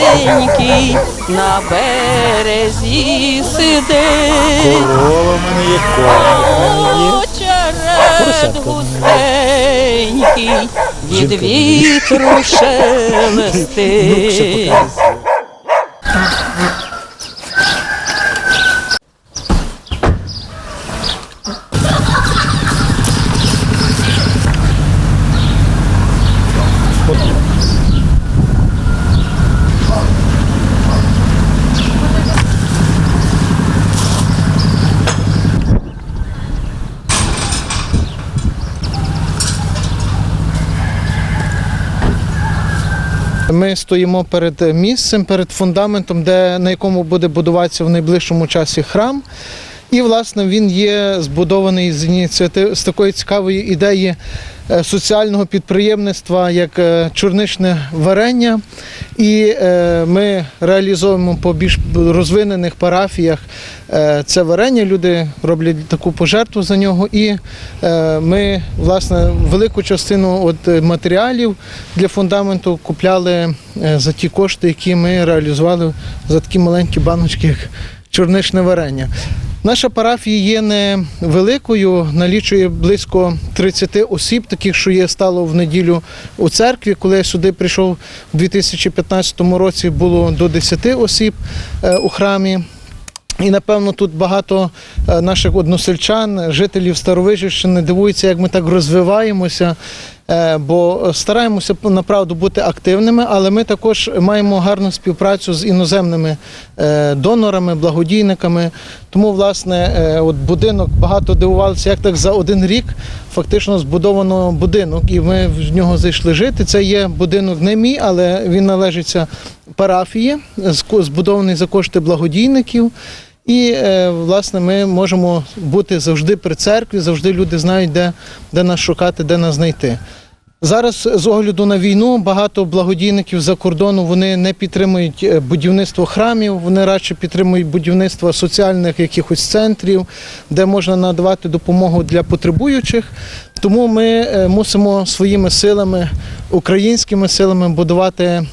Маленький на березі сидить. Корова мене є, коник. Очеред густенький, від вітру шелестить. Ми стоїмо перед місцем, перед фундаментом, де, на якому буде будуватися в найближчому часі храм. І, власне, він є збудований з ініціатив з такої цікавої ідеї е, соціального підприємництва, як е, чорничне варення. І е, ми реалізовуємо по більш розвинених парафіях це варення. Люди роблять таку пожертву за нього. І ми, власне, велику частину от матеріалів для фундаменту купляли за ті кошти, які ми реалізували за такі маленькі баночки, як чорничне варення. Наша парафія є невеликою, налічує близько 30 осіб, таких, що є стало в неділю у церкві. Коли я сюди прийшов у 2015 році, було до 10 осіб е, у храмі. І напевно тут багато е, наших односельчан, жителів Старовижівщини дивуються, як ми так розвиваємося, бо стараємося направду бути активними, але ми також маємо гарну співпрацю з іноземними е, донорами, благодійниками. Тому, власне, е, от будинок багато дивувалися, як так за один рік фактично збудовано будинок, і ми в нього зайшли жити. Це є будинок не мій, але він належиться парафії, збудований за кошти благодійників. І е, власне ми можемо бути завжди при церкві, завжди люди знають, де, де нас шукати, де нас знайти. Зараз з огляду на війну багато благодійників за кордону вони не підтримують е, будівництво храмів, вони радше підтримують будівництво соціальних якихось центрів, де можна надавати допомогу для потребуючих. Тому ми е, мусимо своїми силами, українськими силами будувати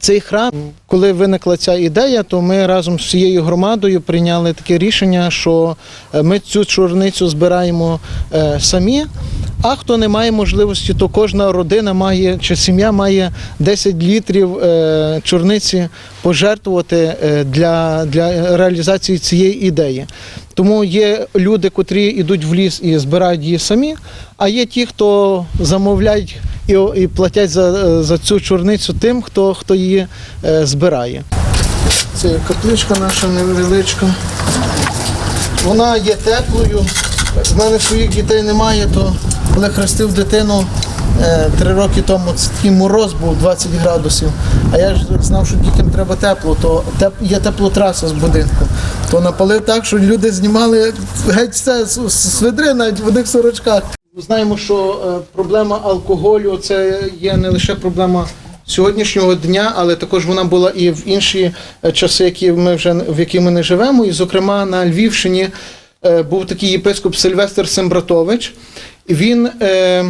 цей храм, коли виникла ця ідея, то ми разом з всією громадою прийняли таке рішення, що е, ми цю чорницю збираємо е, самі. А хто не має можливості, то кожна родина має чи сім'я має 10 літрів е, чорниці пожертвувати для, для реалізації цієї ідеї. Тому є люди, котрі йдуть в ліс і збирають її самі, а є ті, хто замовляють і, і платять за, за цю чорницю тим, хто, хто її е, збирає. Це капличка наша невеличка. Вона є теплою. В мене своїх дітей немає, то коли хрестив дитину три роки тому, такий мороз був 20 градусів. А я ж знав, що дітям треба тепло, то є теплотраса з будинку. То напалив так, що люди знімали геть все з свидри навіть в одних сорочках. Ми Знаємо, що е, проблема алкоголю це є не лише проблема сьогоднішнього дня, але також вона була і в інші е, часи, які ми вже в які ми не живемо. І, зокрема, на Львівщині е, був такий єпископ Сильвестр Сембратович. Він е,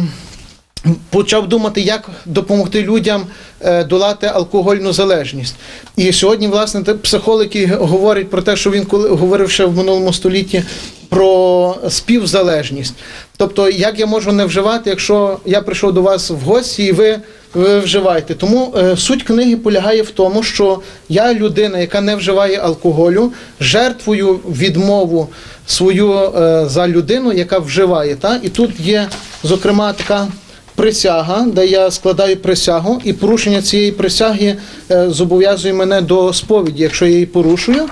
почав думати, як допомогти людям е, долати алкогольну залежність. І сьогодні, власне, психологи говорять про те, що він коли говорив ще в минулому столітті про співзалежність. Тобто, як я можу не вживати, якщо я прийшов до вас в гості і ви. Ви вживаєте. Тому е, суть книги полягає в тому, що я людина, яка не вживає алкоголю, жертвую відмову свою е, за людину, яка вживає. Та? І тут є, зокрема, така присяга, де я складаю присягу, і порушення цієї присяги е, зобов'язує мене до сповіді, якщо я її порушую.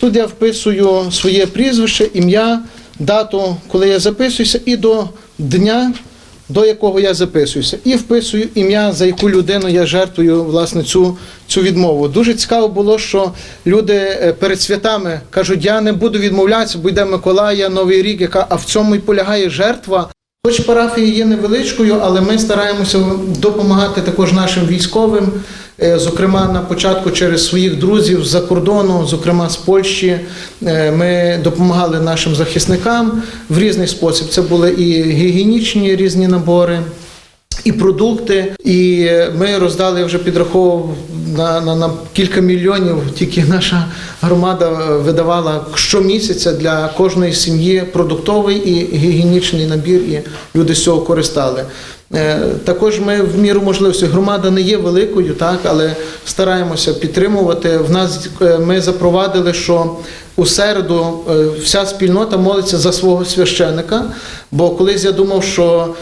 Тут я вписую своє прізвище, ім'я, дату, коли я записуюся, і до дня, до якого я записуюся, і вписую ім'я, за яку людину я жертвую власне цю, цю відмову. Дуже цікаво було, що люди е, перед святами кажуть, я не буду відмовлятися, бо йде Миколая, Новий рік, яка а в цьому і полягає жертва. Хоч парафія є невеличкою, але ми стараємося допомагати також нашим військовим. Е, Зокрема, на початку через своїх друзів з-за кордону, зокрема з Польщі, е, ми допомагали нашим захисникам в різний спосіб. Це були і гігієнічні різні набори, і продукти. І ми роздали вже підраховував на, на, на кілька мільйонів. Тільки наша громада видавала щомісяця для кожної сім'ї продуктовий і гігієнічний набір, і люди з цього користали. Е, Також ми в міру можливості громада не є великою, так але стараємося підтримувати. В нас е, ми запровадили, що у середу е, вся спільнота молиться за свого священика. Бо колись я думав, що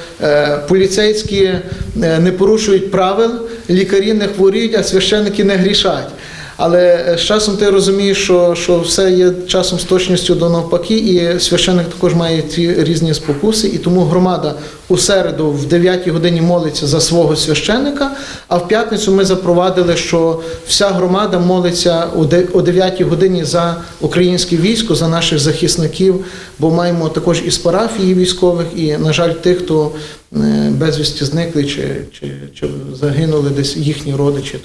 поліцейські не порушують правил, лікарі не хворіють, а священики не грішать. Але е, з часом ти розумієш, що, що все є часом з точністю до навпаки, і священник також має ці різні спокуси, і тому громада у середу в 9 годині молиться за свого священика, а в п'ятницю ми запровадили, що вся громада молиться о 9 годині за українське військо, за наших захисників, бо маємо також із парафії військових, і, на жаль, тих, хто е, безвісті зникли чи, чи, чи загинули десь їхні родичі.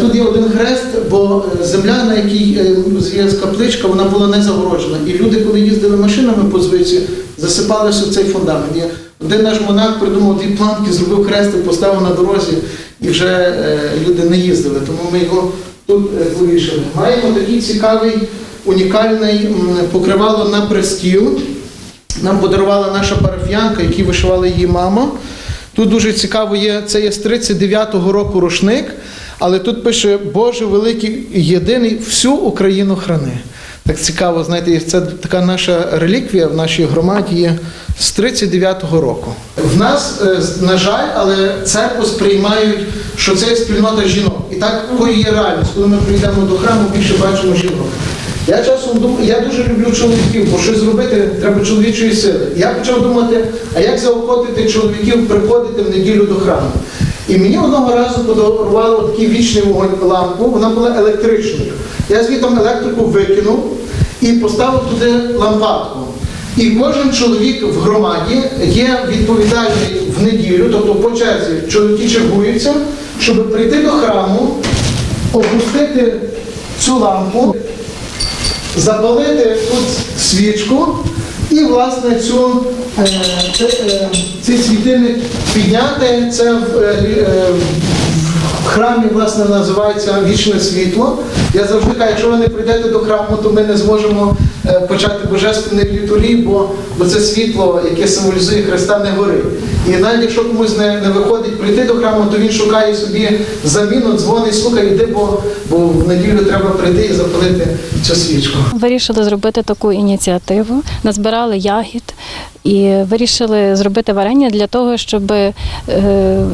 Тут є один хрест, бо е, земля, на якій е, є капличка, вона була не загороджена. І люди, коли їздили машинами по звиці, засипалися в цей фундамент. І один наш монах придумав дві планки, зробив хрест і поставив на дорозі, і вже е, люди не їздили. Тому ми його тут е, повішали. Маємо такий цікавий, унікальний покривало на престіл. Нам подарувала наша парафіянка, який вишивала її мама. Тут дуже цікаво є, це є з 39-го року рушник, але тут пише Боже великий єдиний всю Україну храни. Так цікаво, знаєте, це така наша реліквія в нашій громаді є з 39-го року. В нас, е, на жаль, але церкву сприймають, що це є спільнота жінок. І так такою є реальність. Коли ми прийдемо до храму, більше бачимо жінок. Я часом думаю, я дуже люблю чоловіків, бо щось зробити треба чоловічої сили. Я почав думати, а як заохотити чоловіків приходити в неділю до храму. І мені одного разу подарували такий вічний вогонь лампу, вона була електричною. Я звітом електрику викинув і поставив туди лампадку. І кожен чоловік в громаді є відповідальний в неділю, тобто по черзі чоловіки чергуються, щоб прийти до храму, опустити цю лампу, запалити тут свічку і, власне, цю, е, е, цей світильник підняти. Це в, е, в храмі, власне, називається вічне світло. Я завжди кажу, якщо ви не прийдете до храму, то ми не зможемо е, почати божественний літургії, бо, бо це світло, яке символізує Христа, не горить. І навіть якщо комусь не, не виходить прийти до храму, то він шукає собі заміну, дзвонить, слухай, йди, бо, бо в неділю треба прийти і запалити цю свічку. Вирішили зробити таку ініціативу, назбирали ягід і вирішили зробити варення для того, щоб е,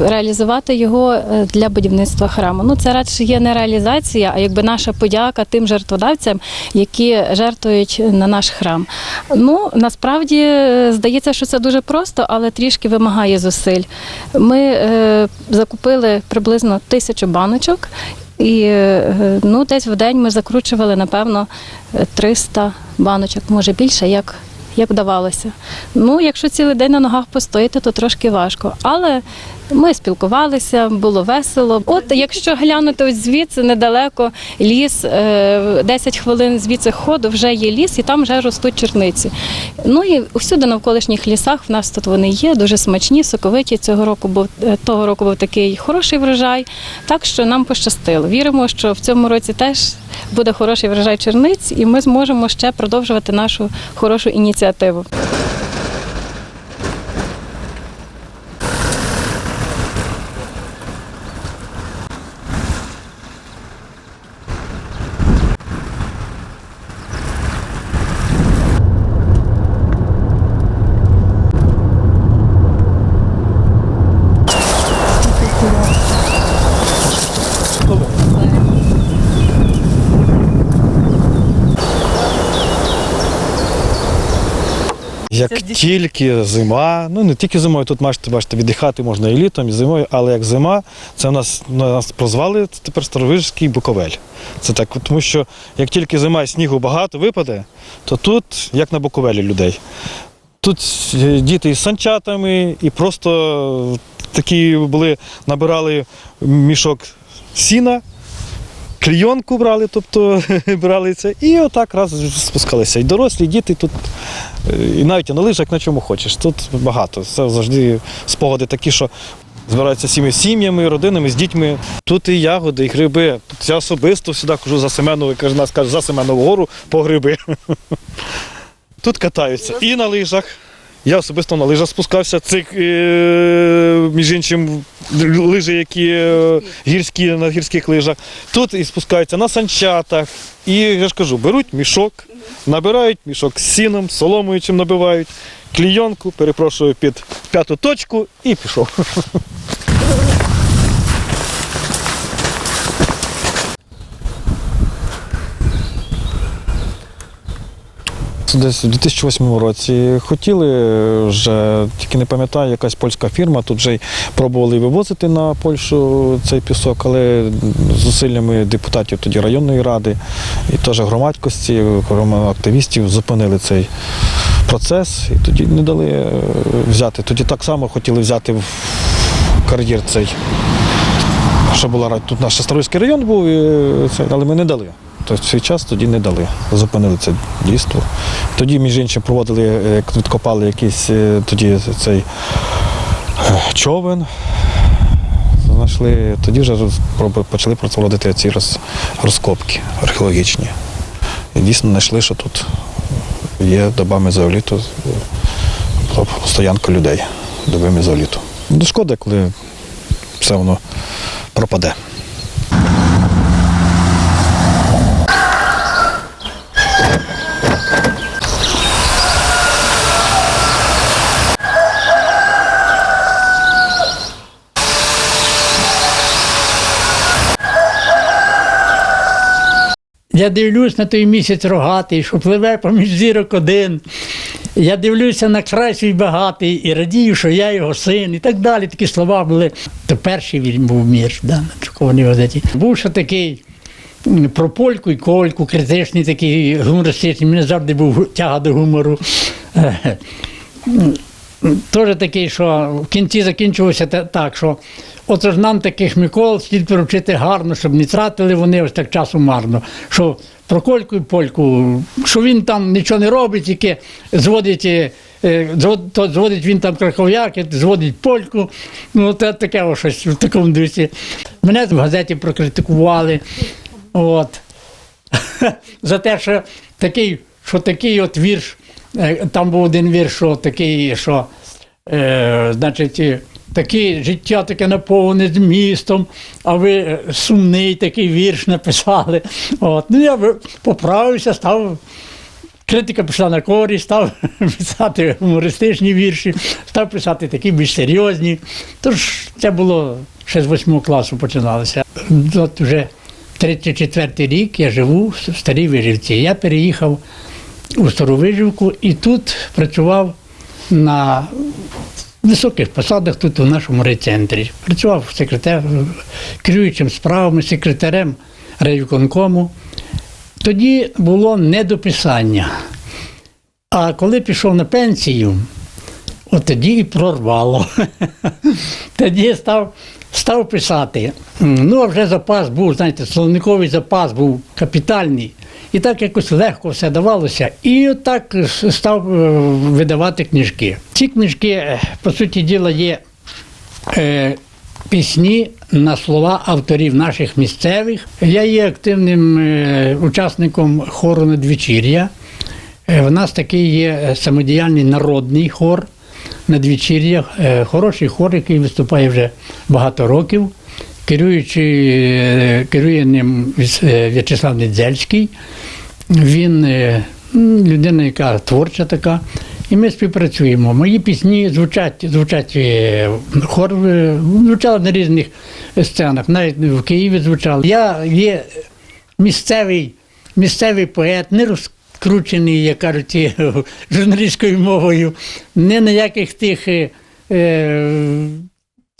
реалізувати його е, для будівництва храму. Ну це радше є не реалізація, а якби наша подяка тим жертводавцям, які жертвують на наш храм. Ну насправді е, здається, що це дуже просто, але трішки вимагає зусиль. Ми закупили приблизно тисячу баночок. І ну, десь в день ми закручували, напевно, е, 300 баночок, може більше, як, як вдавалося. Ну, якщо цілий день на ногах постояти, то трошки важко. Але ми спілкувалися, було весело. От якщо глянути ось звідси недалеко ліс, е, 10 хвилин звідси ходу вже є ліс, і там вже ростуть черниці. Ну і всюди навколишніх лісах в нас тут вони є, дуже смачні, соковиті. Цього року був е, того року був такий хороший врожай. Так що нам пощастило. Віримо, що в цьому році теж буде хороший врожай черниць, і ми зможемо ще продовжувати нашу хорошу ініціативу. Як тільки зима, ну не тільки зимою, тут бачите, бачите, віддихати можна і літом, і зимою, але як зима, це у нас нас прозвали тепер Старовижський Буковель. Це так, тому що як тільки зима і снігу багато випаде, то тут як на Буковелі людей. Тут е, діти із санчатами, і просто такі були, набирали мішок сіна клійонку брали, тобто брали це, і отак раз спускалися. І дорослі, і діти тут, е, і навіть і на лижах на чому хочеш. Тут багато. Це завжди спогади такі, що збираються сім'ї сім'ями, родинами, з дітьми. Тут і ягоди, і гриби. Тут я особисто сюди кажу за Семенову, каже, нас каже, за Семенову гору по гриби. Тут катаються і на лижах. Я особисто на лижах спускався. Це між іншим лижі, які е, гірські на гірських лижах. Тут і спускаються на санчатах. І я ж кажу, беруть мішок, набирають мішок з сіном, соломою чим набивають, клійонку, перепрошую під п'яту точку і пішов. Десь у 2008 році хотіли вже, тільки не пам'ятаю, якась польська фірма. Тут вже й пробували вивозити на Польщу цей пісок, але зусиллями депутатів тоді районної ради і теж громадськості, активістів зупинили цей процес і тоді не дали е, взяти. Тоді так само хотіли взяти в кар'єр цей. Що була тут наш Старойський район був, але ми не дали. Тобто в свій час тоді не дали, зупинили це дійство. Тоді, між іншим, проводили, е, відкопали якийсь е, тоді цей е, човен. Знайшли, тоді вже почали проводити ці роз, розкопки археологічні. І дійсно знайшли, що тут є доба мезеоліту, е, стоянка людей доби мезеоліту. Ну, шкода, коли все воно пропаде. Я дивлюсь на той місяць рогатий, що пливе поміж зірок один. Я дивлюся на край свій багатий і радію, що я його син, і так далі. Такі слова були. То перший він був мір, да, на друкованій газеті. Був ще такий про польку і кольку, критичний такий гумористичний. Мені завжди був тяга до гумору. Е, Теж такий, що в кінці закінчувався так, що от ж нам таких Микол слід привчити гарно, щоб не тратили вони ось так часу марно. Що про кольку і польку, що він там нічого не робить, тільки зводить, е, то зводить він там краков'яки, зводить польку. Ну, це таке ось щось в такому дусі. Мене в газеті прокритикували. От за те, що такий, що такий от вірш, е, там був один вірш, що такий, що е, значить, е, таке життя таке наповнене змістом, а ви е, сумний такий вірш написали. От. Ну, я поправився, став. Критика пішла на користь, став писати гумористичні вірші, став писати такі більш серйозні. Тож це було ще з восьмого класу починалося. От вже 34 рік я живу в старій виживці. Я переїхав у стару виживку і тут працював на високих посадах тут у нашому райцентрі. Працював секретар, керуючим справами, секретарем райвиконкому. Тоді було недописання. А коли пішов на пенсію, от тоді і прорвало. тоді став, став писати. Ну, а вже запас був, знаєте, словниковий запас був капітальний. І так якось легко все давалося. І так став е, видавати книжки. Ці книжки, е, по суті діла, є е, пісні на слова авторів наших місцевих. Я є активним е, учасником хору надвечір'я. Е, В нас такий є е, самодіяльний народний хор надвечір'я, е, хороший хор, який виступає вже багато років. Керуючи, е, керує ним е, В'ячеслав Недзельський. Він е, людина, яка творча така. І ми співпрацюємо. Мої пісні звучать, звучать хор звучали на різних сценах, навіть в Києві звучали. Я є місцевий, місцевий поет, не розкручений, як кажуть, журналістською мовою, не на яких тих.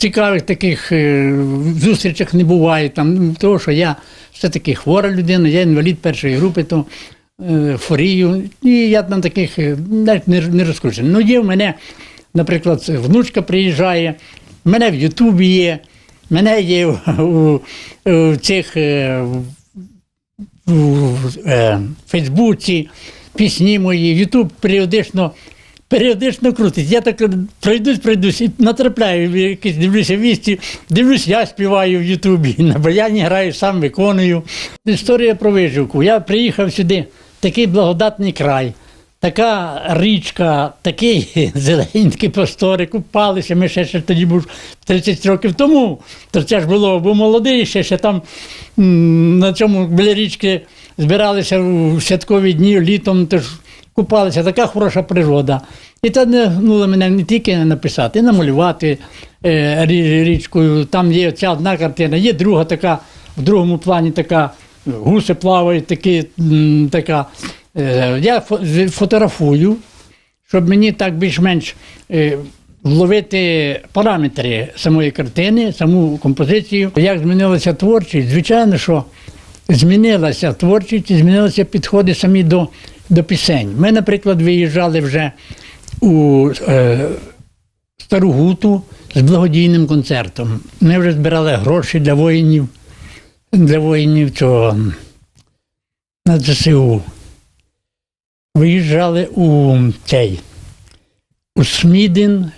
Цікавих таких е, зустрічах не буває, там, тому що я все-таки хвора людина, я інвалід першої групи, то е, форію, і я там таких е, навіть не, розкручений. Ну, є в мене, наприклад, внучка приїжджає, в мене в Ютубі є, в мене є у, у, цих е, у е, Фейсбуці, пісні мої, Ютуб періодично. Періодично крутить. Я так пройдусь, пройдусь і натрапляю в якісь, дивлюся вісті, дивлюсь, я співаю в Ютубі, на баяні граю, сам виконую. Історія про виживку. Я приїхав сюди, такий благодатний край, така річка, такий зеленький простори, купалися. Ми ще, ще тоді був 30 років тому. То це ж було, був молодий, ще, ще там на цьому біля річки збиралися у святкові дні літом. Тож купалися, така хороша природа. І це не мене не тільки написати, і намалювати е, річкою. Там є ця одна картина, є друга така, в другому плані така, гуси плавають, такі, така. Е, я фотографую, щоб мені так більш-менш е, вловити параметри самої картини, саму композицію. Як змінилася творчість? Звичайно, що змінилася творчість і змінилися підходи самі до, до пісень. Ми, наприклад, виїжджали вже у е, Стару Гуту з благодійним концертом. Ми вже збирали гроші для воїнів, для воїнів цього на ЗСУ. Виїжджали у цей у Смідин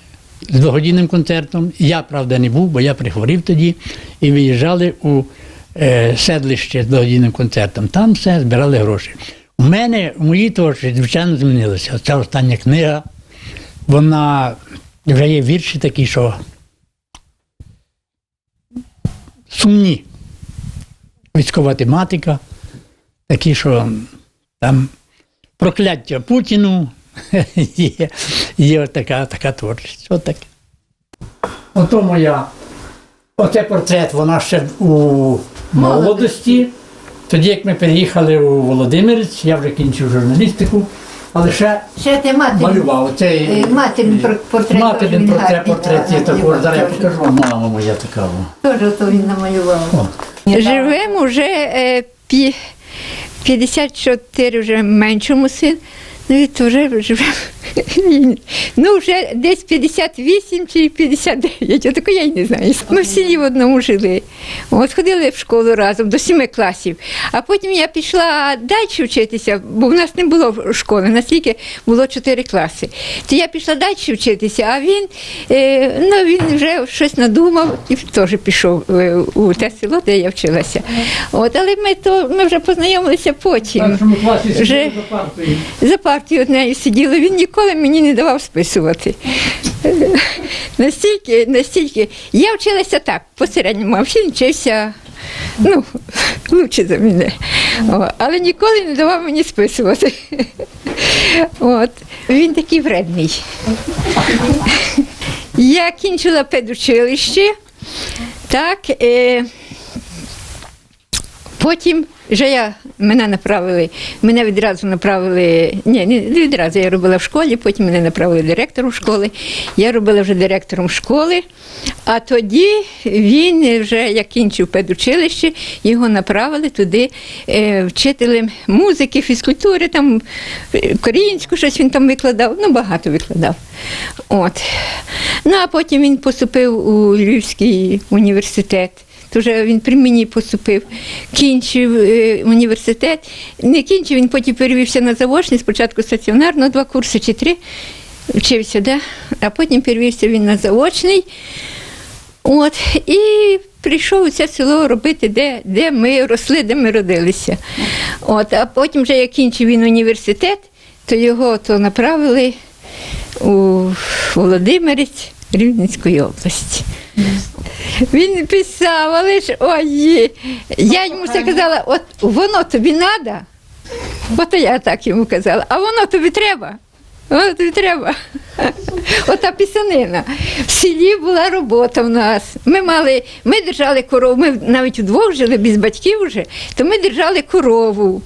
з благодійним концертом. Я, правда, не був, бо я прихворів тоді, і виїжджали у е, седлище з благодійним концертом. Там все збирали гроші. У мене, у моїй творчості, звичайно, змінилося. Ця остання книга, вона вже є вірші такі, що сумні. Військова тематика, такі, що там прокляття Путіну. є, є така, така творчість. От таке. Ото моя. Оце портрет, вона ще у молодості. Тоді, як ми переїхали у Володимирець, я вже кінчив журналістику, але ще Ще ти матері. малював. Оцей Е, материн пор- портрет Материн теж він портрет, гарний, портрет да, є також. Зараз я покажу вам, мама моя така. о. Теж то він намалював. Живемо вже е, пі- 54 вже меншому син. Ну і то вже живемо. Ну, вже десь 58 чи 59, я тако я й не знаю. Ми в селі в одному жили. От ходили в школу разом до сіми класів. А потім я пішла далі вчитися, бо в нас не було школи, наскільки було 4 класи. То я пішла далі вчитися, а він, е, ну, він вже щось надумав і теж пішов е, у те село, де я вчилася. От, але ми, то, ми вже познайомилися потім. Вже- за партію однею сиділи, він ніколи мені не давав списувати. Настільки, настільки. Я вчилася так, посередньому, а він вчився ну, лучше за мене. О, але ніколи не давав мені списувати. От. Він такий вредний. Я кінчила педучилище, так. Е, Потім вже я, мене направили, мене відразу направили, ні, не відразу я робила в школі, потім мене направили директором школи. Я робила вже директором школи, а тоді він вже як кінчив педучилище, його направили туди е, вчителем музики, фізкультури, там корінську щось він там викладав, ну багато викладав. От. Ну а потім він поступив у Львівський університет. То вже він при мені поступив, кінчив е, університет. Не кінчив, він потім перевівся на заочний, спочатку стаціонарно, два курси чи три вчився, да? а потім перевівся він на заочний. От, і прийшов у це село робити, де, де ми росли, де ми родилися. От, а потім, вже як кінчив він університет, то його то направили у Володимирець Рівненської області. Він писав, але ж ой, я йому все казала, от воно тобі треба, от я так йому казала, а воно тобі треба. Воно тобі треба. Ота пісанина. В селі була робота в нас. Ми мали, ми держали корову, ми навіть вдвох жили без батьків вже, то ми держали корову.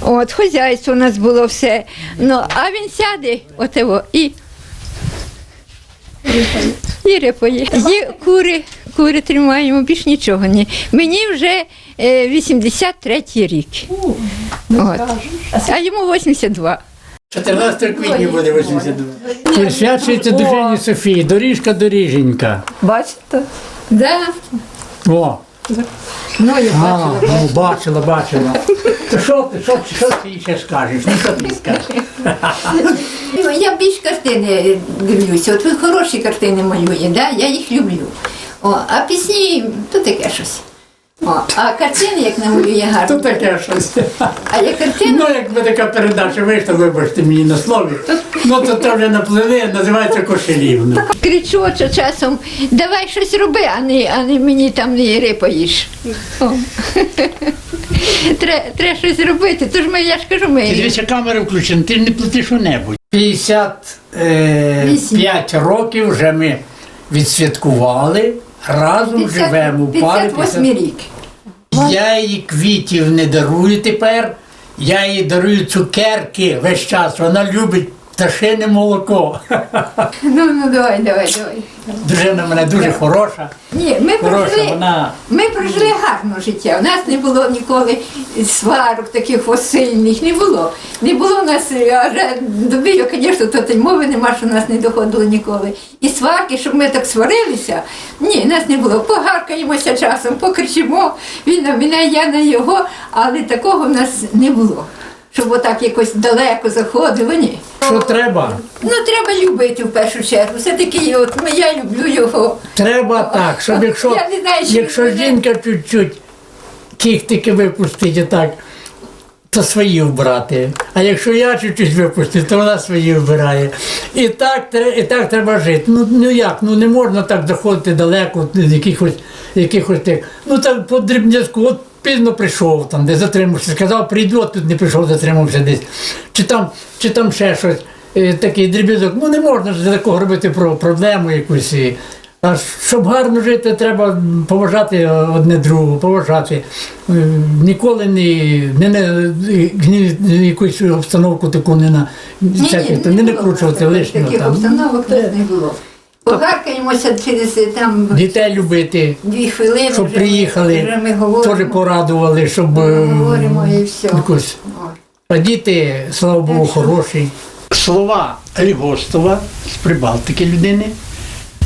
От, хазяйство у нас було все. Ну, а він сяде, отево, і і репає. Є кури, кури тримаємо, більш нічого ні. Мені вже е, 83-й рік. От. А йому 82. 14 квітня буде 82. Присвячується дружині Софії. Доріжка доріженька. Бачите? Да. О, Ну, я А, бачила. ну, бачила, бачила. То що ти, що, що ти ще скажеш? Ну що ти скажеш? Ну, Я більш картини дивлюся. От ви хороші картини малює, да? я їх люблю. О, а пісні то таке щось. О, а картини, як намалює То гарно. таке щось. А я картину. Ну, якби така передача вийшла, вибачте мені на слові. Ну, то це вже напливе, називається кошелівно. Кричу що часом, давай щось роби, а не, а не мені там не рипаєш. О. Тре- Треба щось робити. Тож ми, я ж кажу, ми. Дивіться, камери включені, ти не плати що-небудь. 55 років вже ми відсвяткували, разом живемо в парі. 58 рік. Я їй квітів не дарую тепер, я їй дарую цукерки весь час. Вона любить пташине молоко. Ну, ну давай, давай, давай. Дружина в мене дуже хороша. Ні, ми Хороша, прожили, вона ми прожили гарно життя. У нас не було ніколи сварок таких ось сильних, не було. Не було у нас, аж до бію, звісно, то й мови нема, що у нас не доходило ніколи. І сварки, щоб ми так сварилися, ні, нас не було. Погаркаємося часом, покричимо, він на мене, я на його, але такого в нас не було. Щоб отак якось далеко заходило, ні. що треба? Ну, треба любити в першу чергу. Все-таки от, я люблю його. Треба так, щоб якщо, Я не знаю, що якщо жінка чуть-чуть кіхтики випустить так, то свої вбрати. А якщо я чуть-чуть випустив, то вона свої вбирає. І так, і так треба жити. Ну, ну як, ну не можна так заходити далеко якихось, якихось тих. Ну так по дрібнязку, от пізно прийшов там, де затримався, сказав, прийду, а тут не прийшов, затримався десь. Чи там, чи там ще щось. е, Такий дріб'язок. Ну не можна ж такого робити про проблему якусь. А щоб гарно жити, треба поважати одне другого, поважати. Е, Ніколи не, не, не, ні- ні якусь обстановку таку не на всяке, то не було накручувати таких лишнього Таких там. обстановок теж не було. Погаркаємося через е, там Дітей любити, дві хвилини. щоб вже- приїхали, вже ми говоримо. теж порадували, щоб е, Говоримо і все. якось. А діти, слава Богу, хороші. Слова Лігостова з Прибалтики людини.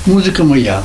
Музика моя.